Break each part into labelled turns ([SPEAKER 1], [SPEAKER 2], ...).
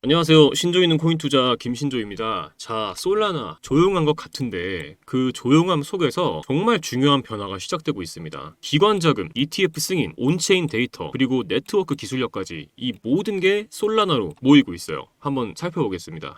[SPEAKER 1] 안녕하세요. 신조 있는 코인 투자 김신조입니다. 자, 솔라나 조용한 것 같은데 그 조용함 속에서 정말 중요한 변화가 시작되고 있습니다. 기관 자금, ETF 승인, 온체인 데이터, 그리고 네트워크 기술력까지 이 모든 게 솔라나로 모이고 있어요. 한번 살펴보겠습니다.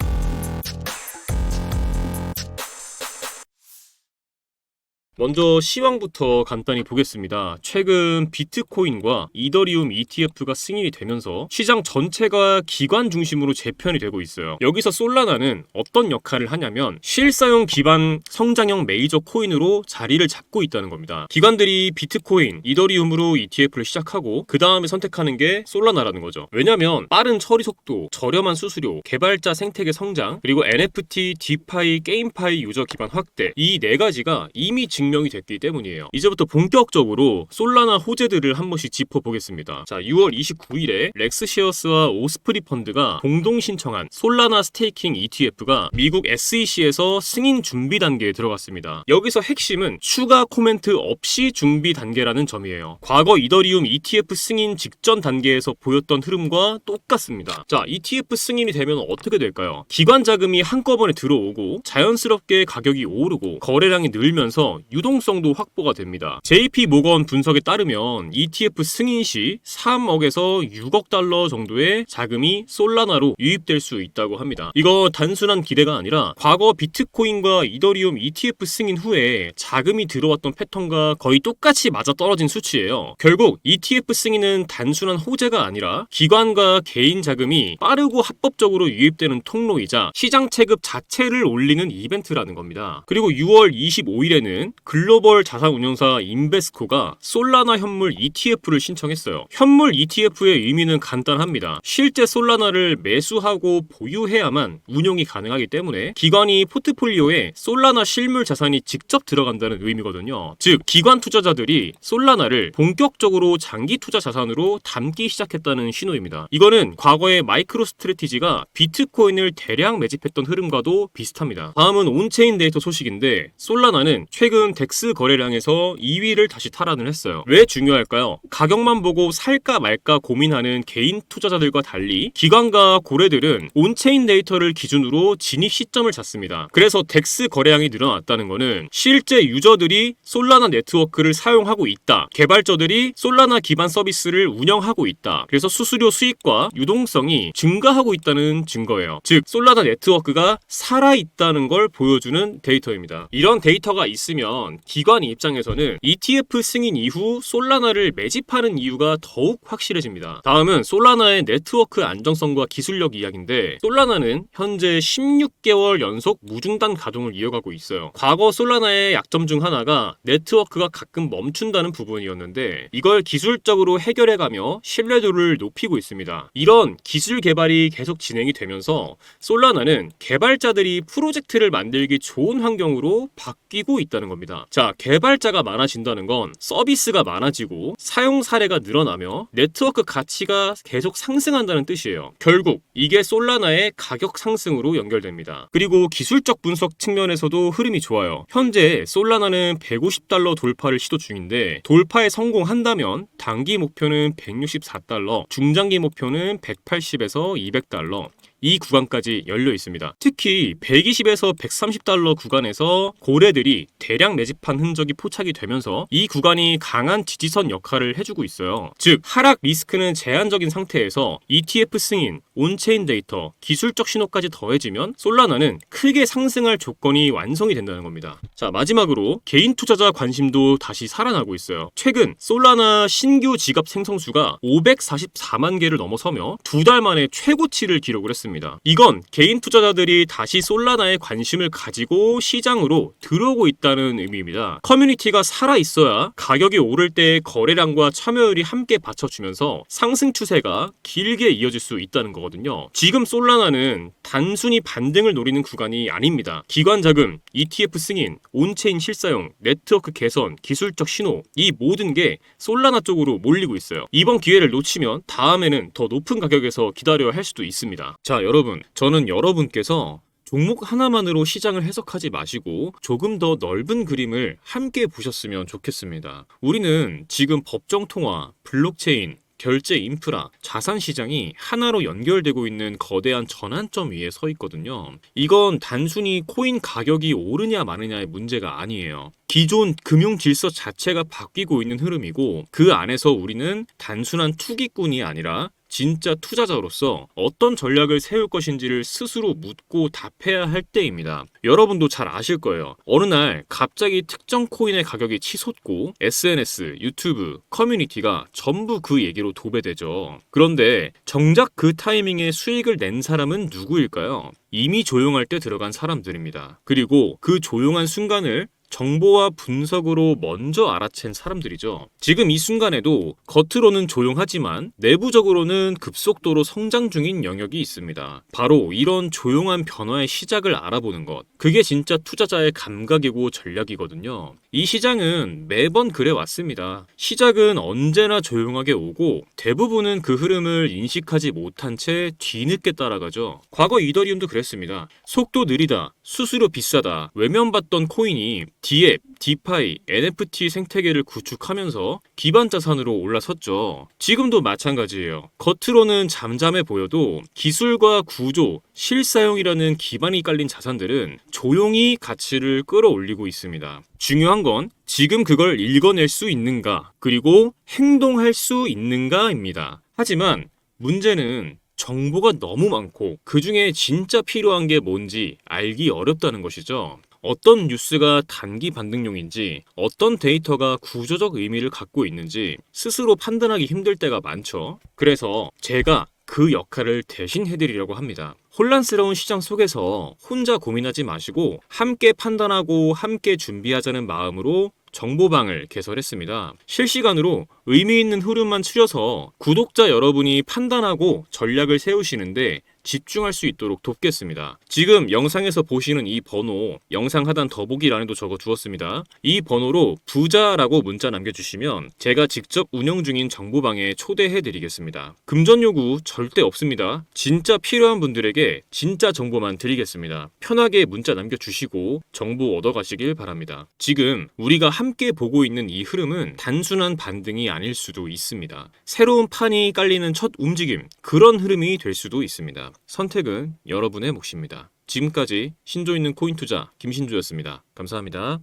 [SPEAKER 1] 먼저 시황부터 간단히 보겠습니다. 최근 비트코인과 이더리움 ETF가 승인이 되면서 시장 전체가 기관 중심으로 재편이 되고 있어요. 여기서 솔라나는 어떤 역할을 하냐면 실사용 기반 성장형 메이저 코인으로 자리를 잡고 있다는 겁니다. 기관들이 비트코인, 이더리움으로 ETF를 시작하고 그 다음에 선택하는 게 솔라나라는 거죠. 왜냐면 빠른 처리 속도, 저렴한 수수료, 개발자 생태계 성장, 그리고 NFT, 디파이, 게임파이 유저 기반 확대 이 네 가지가 이미 증 명이 됐기 때문이에요. 이제부터 본격적으로 솔라나 호재들을 한 번씩 짚어보겠습니다. 자, 6월 29일에 렉스시어스와 오스프리 펀드가 공동 신청한 솔라나 스테이킹 ETF가 미국 SEC에서 승인 준비 단계에 들어갔습니다. 여기서 핵심은 추가 코멘트 없이 준비 단계라는 점이에요. 과거 이더리움 ETF 승인 직전 단계에서 보였던 흐름과 똑같습니다. 자, ETF 승인이 되면 어떻게 될까요? 기관 자금이 한꺼번에 들어오고 자연스럽게 가격이 오르고 거래량이 늘면서 유 동성도 확보가 됩니다. JP 모건 분석에 따르면 ETF 승인 시 3억에서 6억 달러 정도의 자금이 솔라나로 유입될 수 있다고 합니다. 이거 단순한 기대가 아니라 과거 비트코인과 이더리움 ETF 승인 후에 자금이 들어왔던 패턴과 거의 똑같이 맞아 떨어진 수치예요. 결국 ETF 승인은 단순한 호재가 아니라 기관과 개인 자금이 빠르고 합법적으로 유입되는 통로이자 시장 체급 자체를 올리는 이벤트라는 겁니다. 그리고 6월 25일에는 글로벌 자산 운용사 인베스코가 솔라나 현물 ETF를 신청했어요. 현물 ETF의 의미는 간단합니다. 실제 솔라나를 매수하고 보유해야만 운용이 가능하기 때문에 기관이 포트폴리오에 솔라나 실물 자산이 직접 들어간다는 의미거든요. 즉, 기관 투자자들이 솔라나를 본격적으로 장기 투자 자산으로 담기 시작했다는 신호입니다. 이거는 과거의 마이크로 스트레티지가 비트코인을 대량 매집했던 흐름과도 비슷합니다. 다음은 온체인 데이터 소식인데 솔라나는 최근 덱스 거래량에서 2위를 다시 탈환을 했어요. 왜 중요할까요? 가격만 보고 살까 말까 고민하는 개인 투자자들과 달리 기관과 고래들은 온체인 데이터를 기준으로 진입 시점을 잡습니다. 그래서 덱스 거래량이 늘어났다는 것은 실제 유저들이 솔라나 네트워크를 사용하고 있다. 개발자들이 솔라나 기반 서비스를 운영하고 있다. 그래서 수수료 수익과 유동성이 증가하고 있다는 증거예요. 즉 솔라나 네트워크가 살아 있다는 걸 보여주는 데이터입니다. 이런 데이터가 있으면 기관 입장에서는 ETF 승인 이후 솔라나를 매집하는 이유가 더욱 확실해집니다. 다음은 솔라나의 네트워크 안정성과 기술력 이야기인데 솔라나는 현재 16개월 연속 무중단 가동을 이어가고 있어요. 과거 솔라나의 약점 중 하나가 네트워크가 가끔 멈춘다는 부분이었는데 이걸 기술적으로 해결해가며 신뢰도를 높이고 있습니다. 이런 기술 개발이 계속 진행이 되면서 솔라나는 개발자들이 프로젝트를 만들기 좋은 환경으로 바뀌고 있다는 겁니다. 자, 개발자가 많아진다는 건 서비스가 많아지고 사용 사례가 늘어나며 네트워크 가치가 계속 상승한다는 뜻이에요. 결국 이게 솔라나의 가격 상승으로 연결됩니다. 그리고 기술적 분석 측면에서도 흐름이 좋아요. 현재 솔라나는 150달러 돌파를 시도 중인데 돌파에 성공한다면 단기 목표는 164달러, 중장기 목표는 180에서 200달러, 이 구간까지 열려 있습니다. 특히 120에서 130달러 구간에서 고래들이 대량 매집한 흔적이 포착이 되면서 이 구간이 강한 지지선 역할을 해주고 있어요. 즉 하락 리스크는 제한적인 상태에서 ETF 승인, 온체인 데이터, 기술적 신호까지 더해지면 솔라나는 크게 상승할 조건이 완성이 된다는 겁니다. 자 마지막으로 개인 투자자 관심도 다시 살아나고 있어요. 최근 솔라나 신규 지갑 생성수가 544만 개를 넘어서며 두 달 만에 최고치를 기록을 했습니다. 이건 개인 투자자들이 다시 솔라나에 관심을 가지고 시장으로 들어오고 있다는 의미입니다. 커뮤니티가 살아 있어야 가격이 오를 때 거래량과 참여율이 함께 받쳐주면서 상승 추세가 길게 이어질 수 있다는 거거든요. 지금 솔라나는 단순히 반등을 노리는 구간이 아닙니다. 기관 자금, ETF 승인, 온체인 실사용, 네트워크 개선, 기술적 신호 이 모든 게 솔라나 쪽으로 몰리고 있어요. 이번 기회를 놓치면 다음에는 더 높은 가격에서 기다려야 할 수도 있습니다. 자, 여러분, 저는 여러분께서 종목 하나만으로 시장을 해석하지 마시고 조금 더 넓은 그림을 함께 보셨으면 좋겠습니다. 우리는 지금 법정 통화, 블록체인, 결제 인프라, 자산 시장이 하나로 연결되고 있는 거대한 전환점 위에 서 있거든요. 이건 단순히 코인 가격이 오르냐 마느냐의 문제가 아니에요. 기존 금융 질서 자체가 바뀌고 있는 흐름이고 그 안에서 우리는 단순한 투기꾼이 아니라 진짜 투자자로서 어떤 전략을 세울 것인지를 스스로 묻고 답해야 할 때입니다. 여러분도 잘 아실 거예요. 어느 날 갑자기 특정 코인의 가격이 치솟고 SNS, 유튜브, 커뮤니티가 전부 그 얘기로 도배되죠. 그런데 정작 그 타이밍에 수익을 낸 사람은 누구일까요? 이미 조용할 때 들어간 사람들입니다. 그리고 그 조용한 순간을 정보와 분석으로 먼저 알아챈 사람들이죠. 지금 이 순간에도 겉으로는 조용하지만 내부적으로는 급속도로 성장 중인 영역이 있습니다. 바로 이런 조용한 변화의 시작을 알아보는 것. 그게 진짜 투자자의 감각이고 전략이거든요. 이 시장은 매번 그래 왔습니다. 시작은 언제나 조용하게 오고 대부분은 그 흐름을 인식하지 못한 채 뒤늦게 따라가죠. 과거 이더리움도 그랬습니다. 속도 느리다, 수수료 비싸다, 외면받던 코인이 디앱, 디파이, NFT 생태계를 구축하면서 기반 자산으로 올라섰죠. 지금도 마찬가지예요. 겉으로는 잠잠해 보여도 기술과 구조, 실사용이라는 기반이 깔린 자산들은 조용히 가치를 끌어올리고 있습니다. 중요한 건 지금 그걸 읽어낼 수 있는가, 그리고 행동할 수 있는가입니다. 하지만 문제는 정보가 너무 많고 그 중에 진짜 필요한 게 뭔지 알기 어렵다는 것이죠. 어떤 뉴스가 단기 반등용인지, 어떤 데이터가 구조적 의미를 갖고 있는지 스스로 판단하기 힘들 때가 많죠. 그래서 제가 그 역할을 대신 해드리려고 합니다. 혼란스러운 시장 속에서 혼자 고민하지 마시고 함께 판단하고 함께 준비하자는 마음으로 정보방을 개설했습니다. 실시간으로 의미 있는 흐름만 추려서 구독자 여러분이 판단하고 전략을 세우시는데 집중할 수 있도록 돕겠습니다. 지금 영상에서 보시는 이 번호, 영상 하단 더보기란에도 적어 두었습니다. 이 번호로 부자라고 문자 남겨주시면 제가 직접 운영 중인 정보방에 초대해 드리겠습니다. 금전 요구 절대 없습니다. 진짜 필요한 분들에게 진짜 정보만 드리겠습니다. 편하게 문자 남겨주시고 정보 얻어가시길 바랍니다. 지금 우리가 함께 보고 있는 이 흐름은 단순한 반등이 아닐 수도 있습니다. 새로운 판이 깔리는 첫 움직임, 그런 흐름이 될 수도 있습니다. 선택은 여러분의 몫입니다. 지금까지 신조 있는 코인 투자 김신조였습니다. 감사합니다.